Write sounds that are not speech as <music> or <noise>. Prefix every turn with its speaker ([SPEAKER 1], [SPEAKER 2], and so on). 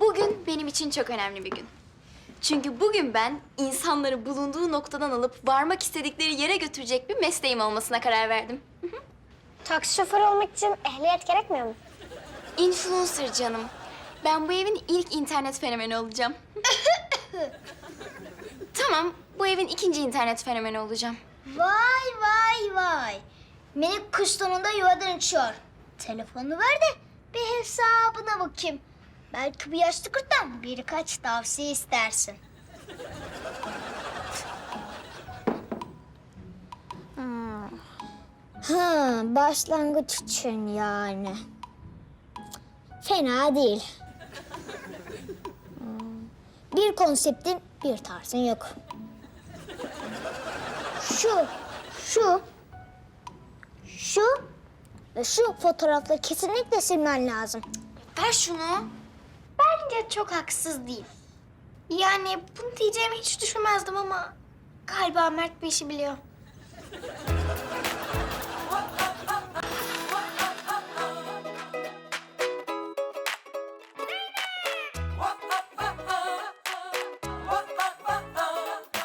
[SPEAKER 1] Bugün benim için çok önemli bir gün. Çünkü bugün ben insanları bulunduğu noktadan alıp varmak istedikleri yere götürecek bir mesleğim olmasına karar verdim.
[SPEAKER 2] Taksi şoförü olmak için ehliyet gerekmiyor mu?
[SPEAKER 1] Influencer canım. Ben bu evin ilk internet fenomeni olacağım. <laughs> tamam, bu evin ikinci internet fenomeni olacağım.
[SPEAKER 2] Vay vay vay. Minik kuş sonunda yuvadan uçuyor. Telefonu ver de bir hesabına bakayım. Belki bu yaşlı kurttan birkaç tavsiye istersin. Ha, başlangıç için yani. Fena değil. Hmm, Bir konseptin bir tarzın yok. Şu, şu, şu ve şu fotoğrafları kesinlikle silmen lazım.
[SPEAKER 1] Ver şunu.
[SPEAKER 2] Bence çok haksız değil. Yani bunu diyeceğimi hiç düşünmezdim ama galiba Mert bir işi biliyor.